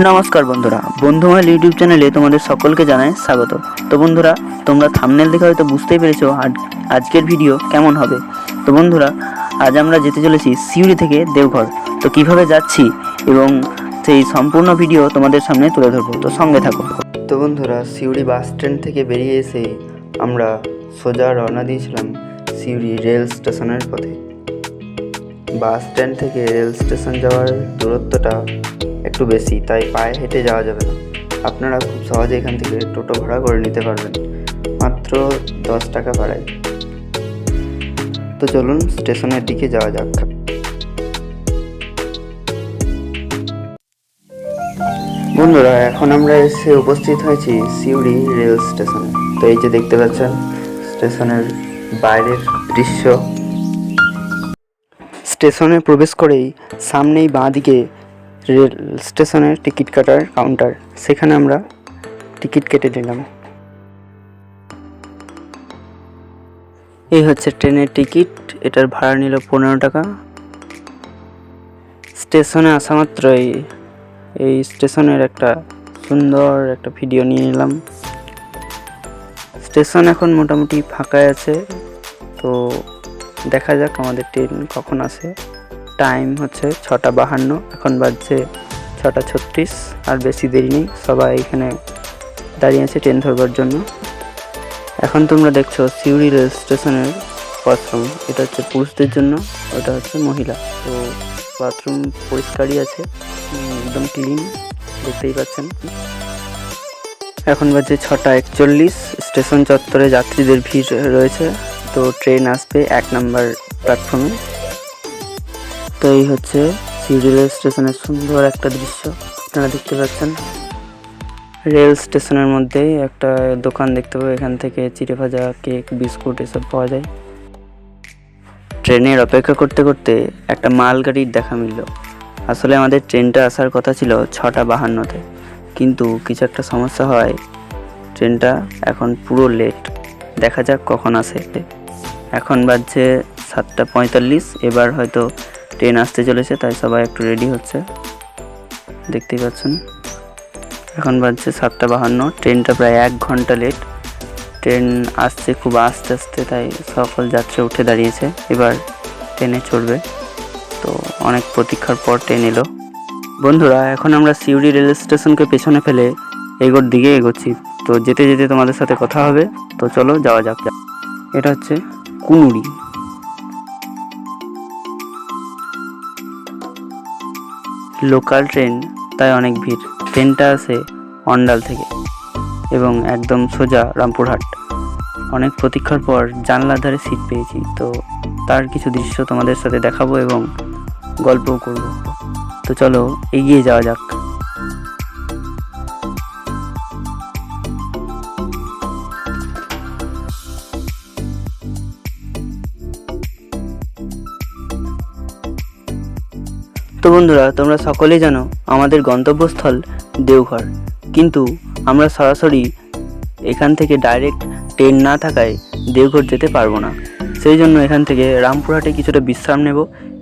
নমস্কার বন্ধুরা বন্ধুমাল ইউটিউব চ্যানেলে তোমাদের সকলকে জানাই স্বাগত। তো বন্ধুরা, তোমরা থামনেল দেখে হয়তো বুঝতেই পেরেছ আজ- আজকের ভিডিও কেমন হবে। তো বন্ধুরা, আজ আমরা যেতে চলেছি সিউড়ি থেকে দেওঘর। তো কীভাবে যাচ্ছি এবং সেই সম্পূর্ণ ভিডিও তোমাদের সামনে তুলে ধরবো। তো সঙ্গে থাকো। তো বন্ধুরা, সিউড়ি বাস স্ট্যান্ড থেকে বেরিয়ে এসে আমরা সোজা রওনা দিয়েছিলাম সিউড়ি রেল স্টেশনের পথে। বাস স্ট্যান্ড থেকে রেল স্টেশন যাওয়ার দূরত্বটা একটু বেশি, তাই পায়ে হেঁটে যাওয়া যাবে না। আপনারা খুব সহজে এখান থেকে টোটো ভাড়া করে নিতে পারবেন। মাত্র দশ টাকা ভাড়ায়। তো চলুন স্টেশনের দিকে যাওয়া যাক। বন্ধুরা, এখন আমরা এসে উপস্থিত হয়েছি সিউড়ি রেল স্টেশনে। তো এই যে দেখতে পাচ্ছেন, স্টেশনের বাইরের দৃশ্য। স্টেশনে প্রবেশ করেই সামনেই বাঁদিকে রেল স্টেশনের টিকিট কাটার কাউন্টার। সেখানে আমরা টিকিট কেটে নিলাম। এই হচ্ছে ট্রেনের টিকিট। এটার ভাড়া নিল পনেরো টাকা। স্টেশনে আসা মাত্রই এই স্টেশনের একটা সুন্দর একটা ভিডিও নিয়ে নিলাম। স্টেশন এখন মোটামুটি ফাঁকাই আছে। তো দেখা যাক আমাদের ট্রেন কখন আসে। টাইম হচ্ছে ছটা বাহান্ন, এখন বাজছে ছটা ছত্রিশ, আর বেশি দেরি নেই, সবাই এখানে দাঁড়িয়ে আছে ট্রেন ধরবার জন্য। এখন তোমরা দেখছ সিউড়ি রেল স্টেশনের বাথরুম, এটা হচ্ছে পুরুষদের জন্য, ওটা হচ্ছে মহিলা। তো বাথরুম পরিষ্কারই আছে একদম ক্লিন দেখতেই পাচ্ছেন। এখন বাজে ছটা একচল্লিশ, স্টেশন চত্বরে যাত্রীদের ভিড় রয়েছে, তো ট্রেন আসবে এক নম্বর প্ল্যাটফর্মে তো এই হচ্ছে সিউড়ি রেল স্টেশনের সুন্দর একটা দৃশ্য। আপনারা দেখতে পাচ্ছেন। রেল স্টেশনের মধ্যেই একটা দোকান দেখতে পাবো। এখান থেকে চিড়ে ভাজা, কেক, বিস্কুট এসব পাওয়া যায়। ট্রেনের অপেক্ষা করতে করতে একটা মালগাড়ির দেখা মিলল। আসলে আমাদের ট্রেনটা আসার কথা ছিল ছটা বাহান্নতে। কিন্তু কিছু একটা সমস্যা হয়। ট্রেনটা এখন পুরো লেট দেখা যাক কখন আসে এখন বাজছে সাতটা পঁয়তাল্লিশ। এবার হয়তো ট্রেন আসতে চলেছে, তাই সবাই একটু রেডি হচ্ছে। দেখতেই পাচ্ছেন। এখন বাজছে সাতটা বাহান্ন, ট্রেনটা প্রায় এক ঘণ্টা লেট ট্রেন আসছে খুব আস্তে আস্তে, তাই সকল যাত্রী উঠে দাঁড়িয়েছে। এবার ট্রেনে চড়বে। তো অনেক প্রতীক্ষার পর ট্রেন এলো। বন্ধুরা, এখন আমরা সিউড়ি রেল স্টেশনকে পেছনে ফেলে এগোর দিকে এগোচ্ছি। তো যেতে যেতে তোমাদের সাথে কথা হবে। তো চলো যাওয়া যাক। এটা হচ্ছে কুনুরি। লোকাল ট্রেন, তাই অনেক ভিড়। ট্রেনটা আছে অন্ডাল থেকে এবং একদম সোজা রামপুরহাট। অনেক প্রতীক্ষার পর জানলার ধারে সিট পেয়েছি। তো তার কিছু দৃশ্য তোমাদের সাথে দেখাবো এবং গল্পও করব। তো চলো এগিয়ে যাওয়া যাক। তো বন্ধুরা, তোমরা সকলেই জানো আমাদের গন্তব্যস্থল দেওঘর। কিন্তু আমরা সরাসরি এখান থেকে ডাইরেক্ট ট্রেন না থাকায় দেওঘর যেতে পারব না। সেই জন্য এখান থেকে রামপুরহাটে কিছুটা বিশ্রাম নেব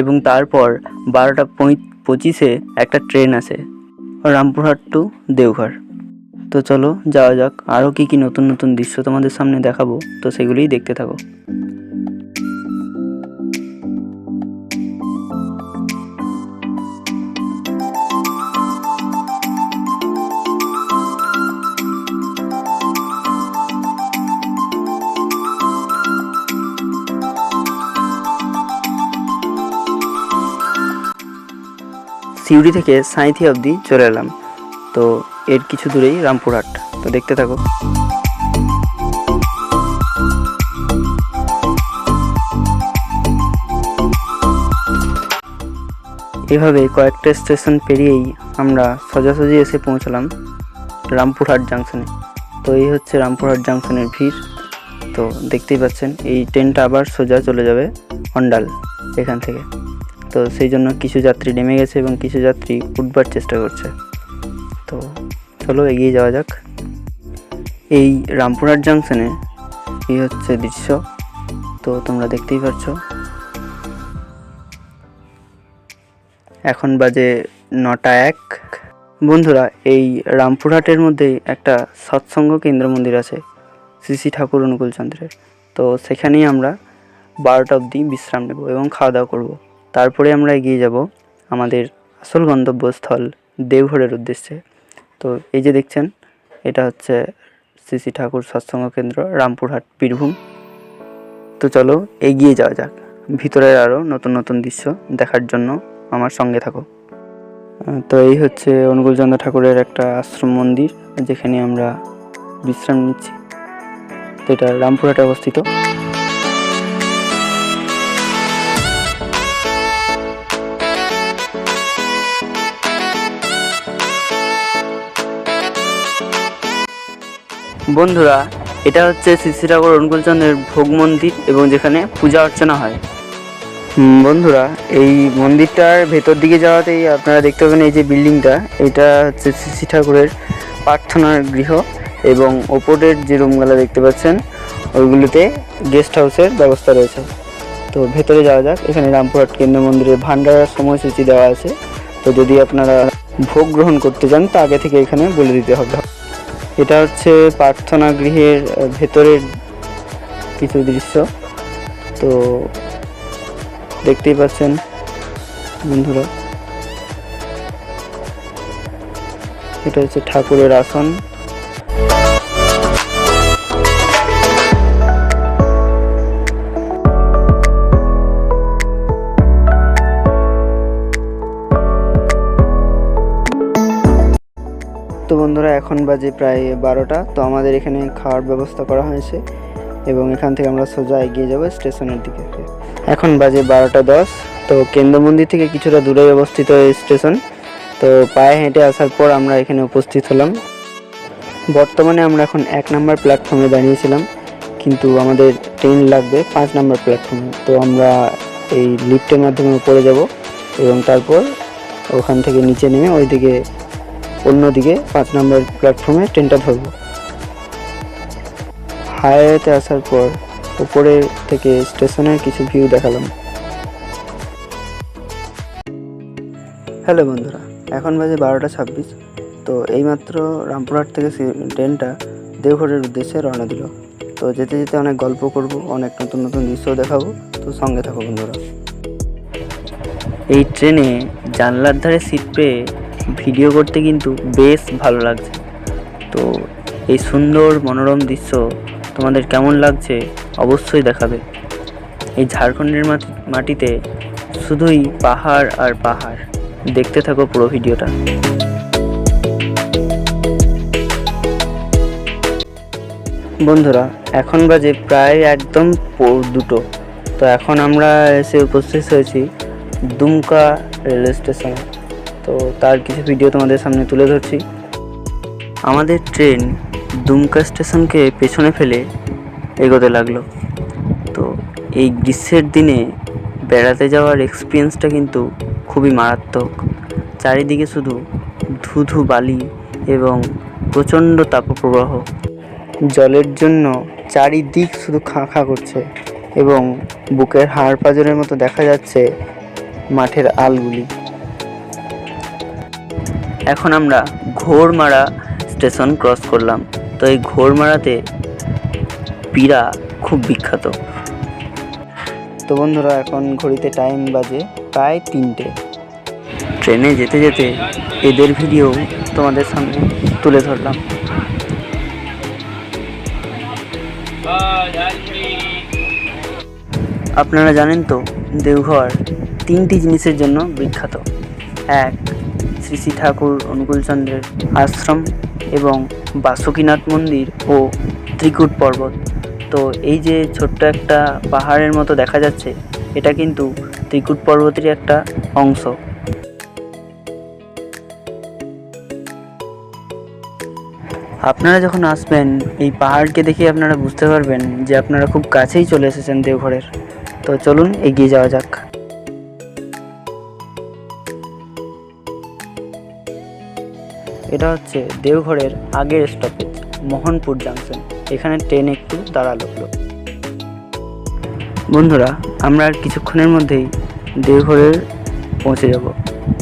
এবং তারপর বারোটা পঁই পঁচিশে একটা ট্রেন আসে রামপুরহাট টু দেওঘর। তো চলো, যাওয়া যাক। আরও কী কী নতুন নতুন দৃশ্য তোমাদের সামনে দেখাবো, তো সেগুলিই দেখতে থাকো। সিউড়ি থেকে সাঁইথি অবধি চলে এলাম। তো এর কিছু দূরেই রামপুরহাট। তো দেখতে থাকো। এভাবে কয়েকটা স্টেশন পেরিয়েই আমরা সোজাসুজি এসে পৌঁছালাম রামপুরহাট জাংশনে। তো এই হচ্ছে রামপুরহাট জাংশনের ভিড়। তো দেখতেই পাচ্ছেন, এই ট্রেনটা আবার সোজা চলে যাবে অন্ডাল এখান থেকে। তো সেই জন্য কিছু যাত্রী নেমে গেছে এবং কিছু যাত্রী উঠবার চেষ্টা করছে। তো চলো এগিয়ে যাওয়া যাক। এই রামপুরহাট জাংশনে এই হচ্ছে দৃশ্য। তো তোমরা দেখতেই পাচ্ছ। এখন বাজে নটা এক। বন্ধুরা, এই রামপুরহাটের মধ্যেই একটা সৎসঙ্গ কেন্দ্র মন্দির আছে, শ্রী শ্রী ঠাকুর অনুকূল চন্দ্রের তো সেখানেই আমরা বারোটা অবধি বিশ্রাম নেব এবং খাওয়া দাওয়া করব। তারপরে আমরা এগিয়ে যাব আমাদের আসল গন্তব্যস্থল দেওঘরের উদ্দেশ্যে। তো এই যে দেখছেন, এটা হচ্ছে শ্রী ঠাকুর সৎসঙ্গ কেন্দ্র, রামপুরহাট, বীরভূম। তো চলো এগিয়ে যাওয়া যাক। ভিতরের আরও নতুন নতুন দৃশ্য দেখার জন্য আমার সঙ্গে থাকো। তো এই হচ্ছে অনুকূলচন্দ্র ঠাকুরের একটা আশ্রম মন্দির, যেখানে আমরা বিশ্রাম নিচ্ছি। তো এটা রামপুরহাটে অবস্থিত। বন্ধুরা, এটা হচ্ছে শ্রী শ্রী ঠাকুর অনুকূলচন্দ্রের ভোগ মন্দির এবং যেখানে পূজা অর্চনা হয়। বন্ধুরা, এই মন্দিরটার ভেতর দিকে যাওয়াতেই আপনারা দেখতে পাবেন এই যে বিল্ডিংটা। এটা হচ্ছে শ্রী শ্রী ঠাকুরের প্রার্থনার গৃহ এবং ওপরের যে রুমগুলো দেখতে পাচ্ছেন, ওইগুলোতে গেস্ট হাউসের ব্যবস্থা রয়েছে। তো ভেতরে যাওয়া যাক, এখানে রামপুরহাট কেন্দ্র মন্দিরের ভান্ডারার সময়সূচি দেওয়া আছে। তো যদি আপনারা ভোগ গ্রহণ করতে চান, তা আগে থেকে এখানে বলে দিতে হবে। এটা হচ্ছে প্রার্থনা গৃহের ভেতরের কিছু দৃশ্য। তো দেখতেই পাচ্ছেন বন্ধুরা। এটা হচ্ছে ঠাকুরের আসন। এখন বাজে প্রায় বারোটা। তো আমাদের এখানে খাওয়ার ব্যবস্থা করা হয়েছে এবং এখান থেকে আমরা সোজা এগিয়ে যাব স্টেশনের দিকে। এখন বাজে বারোটা দশ। তো কেন্দ্র মন্দির থেকে কিছুটা দূরে অবস্থিত স্টেশন। তো পায়ে হেঁটে আসার পর আমরা এখানে উপস্থিত হলাম। বর্তমানে আমরা এখন এক নম্বর প্ল্যাটফর্মে দাঁড়িয়েছিলাম, কিন্তু আমাদের ট্রেন লাগবে পাঁচ নম্বর প্ল্যাটফর্মে। তো আমরা এই লিফটের মাধ্যমে উপরে যাব এবং তারপর ওখান থেকে নিচে নেমে ওইদিকে অন্যদিকে পাঁচ নম্বর প্ল্যাটফর্মে ট্রেনটা ধরবো। হাইওয়েতে আসার পর উপরে থেকে স্টেশনের কিছু ভিউ দেখালাম। হ্যালো বন্ধুরা, এখন বাজে বারোটা ছাব্বিশ, তো এইমাত্র রামপুরহাট থেকে ট্রেনটা দেওঘরের উদ্দেশ্যে রওনা দিল। তো যেতে যেতে অনেক গল্প করব, অনেক নতুন নতুন দৃশ্য দেখাবো, তো সঙ্গে থাকো বন্ধুরা। এই ট্রেনে জানলার ধারে সিট পেয়ে ভিডিও করতে কিন্তু বেশ ভালো লাগছে। তো এই সুন্দর মনোরম দৃশ্য তোমাদের কেমন লাগছে অবশ্যই দেখাবে। এই ঝাড়খণ্ডের মাটি- মাটিতে শুধুই পাহাড় আর পাহাড়। দেখতে থাকো পুরো ভিডিওটা। বন্ধুরা, এখন বাজে প্রায় একদম দুটো। তো এখন আমরা এসে উপস্থিত হয়েছি দুমকা রেলওয়ে স্টেশনে। তো তার কিছু ভিডিও তোমাদের সামনে তুলে ধরছি। আমাদের ট্রেন দুমকা স্টেশনকে পেছনে ফেলে এগোতে লাগল। তো এই গ্রীষ্মের দিনে বেড়াতে যাওয়ার এক্সপিরিয়েন্সটা কিন্তু খুবই মারাত্মক। চারিদিকে শুধু ধুধু বালি এবং প্রচণ্ড তাপপ্রবাহ। জলের জন্য চারিদিক শুধু খাঁ খাঁ করছে এবং বুকের হাড় পাজরের মতো দেখা যাচ্ছে মাঠের আলগুলি। এখন আমরা ঘোরমারা স্টেশন ক্রস করলাম। তো এই ঘোরমারাতে পিড়া খুব বিখ্যাত। তো বন্ধুরা এখন ঘড়িতে টাইম বাজে প্রায় তিনটে। ট্রেনে যেতে যেতে এদের ভিডিও তোমাদের সামনে তুলে ধরলাম। আপনারা জানেন তো দেওঘর তিনটি জিনিসের জন্য বিখ্যাত। এক শ্রী শ্রী ঠাকুর অনুকূলচন্দ্রের আশ্রম এবং বাসুকীনাথ মন্দির ও ত্রিকুট পর্বত। তো এই যে ছোট্ট একটা পাহাড়ের মতো দেখা যাচ্ছে, এটা কিন্তু ত্রিকুট পর্বতেরই একটা অংশ। আপনারা যখন আসবেন, এই পাহাড়কে দেখে আপনারা বুঝতে পারবেন যে আপনারা খুব কাছেই চলে এসেছেন দেওঘরের। তো চলুন এগিয়ে যাওয়া যাক। এটা হচ্ছে দেওঘরের আগের স্টপেজ মোহনপুর জাংশন এখানে ট্রেন একটু দাঁড়াল। বন্ধুরা, আমরা আর কিছুক্ষণের মধ্যেই দেওঘরে পৌঁছে যাব।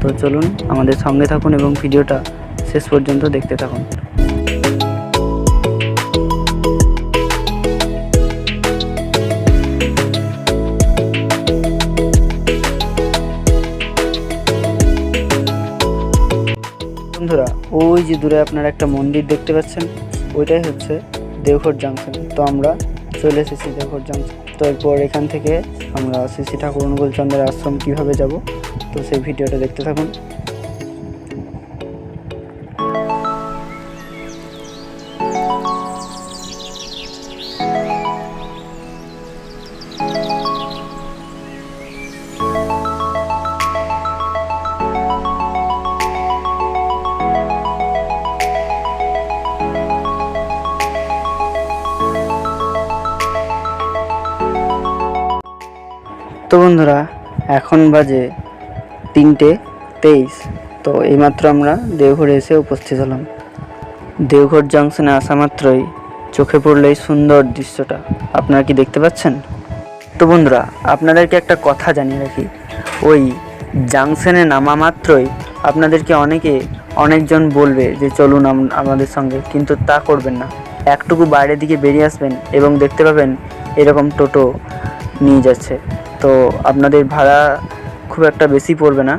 তো চলুন আমাদের সঙ্গে থাকুন এবং ভিডিওটা শেষ পর্যন্ত দেখতে থাকুন। ওই যে দূরে আপনারা একটা মন্দির দেখতে পাচ্ছেন, ওইটাই হচ্ছে দেওঘর জাংশন তো আমরা চলে এসেছি দেওঘর জাংশন তো এরপর এখান থেকে আমরা শ্রী শ্রী ঠাকুর অনুকূল চন্দ্রের আশ্রম কীভাবে যাব, তো সেই ভিডিওটা দেখতে থাকুন। তো বন্ধুরা, এখন বাজে তিনটে তেইশ। তো এইমাত্র আমরা দেওঘরে এসে উপস্থিত হলাম। দেওঘর জাংশনে আসা মাত্রই চোখে পড়ল এই সুন্দর দৃশ্যটা। আপনারা কি দেখতে পাচ্ছেন? তো বন্ধুরা, আপনাদেরকে একটা কথা জানিয়ে রাখি। ওই জাংশনে নামা মাত্রই আপনাদেরকে অনেকে অনেকজন বলবে যে, চলুন আমাদের সঙ্গে। কিন্তু তা করবেন না। একটুকু বাইরের দিকে বেরিয়ে আসবেন এবং দেখতে পাবেন এরকম টোটো নিয়ে যাচ্ছে। তো আপনাদের ভাড়া খুব একটা বেশি পড়বে না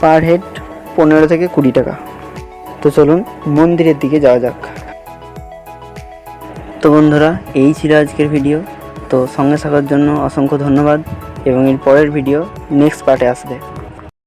পার হেড পনেরো থেকে কুড়ি টাকা। তো চলুন মন্দিরের দিকে যাওয়া যাক। তো বন্ধুরা, এই ছিল আজকের ভিডিও তো সঙ্গে থাকার জন্য অসংখ্য ধন্যবাদ এবং এর পরের ভিডিও নেক্সট পার্টে আসবে।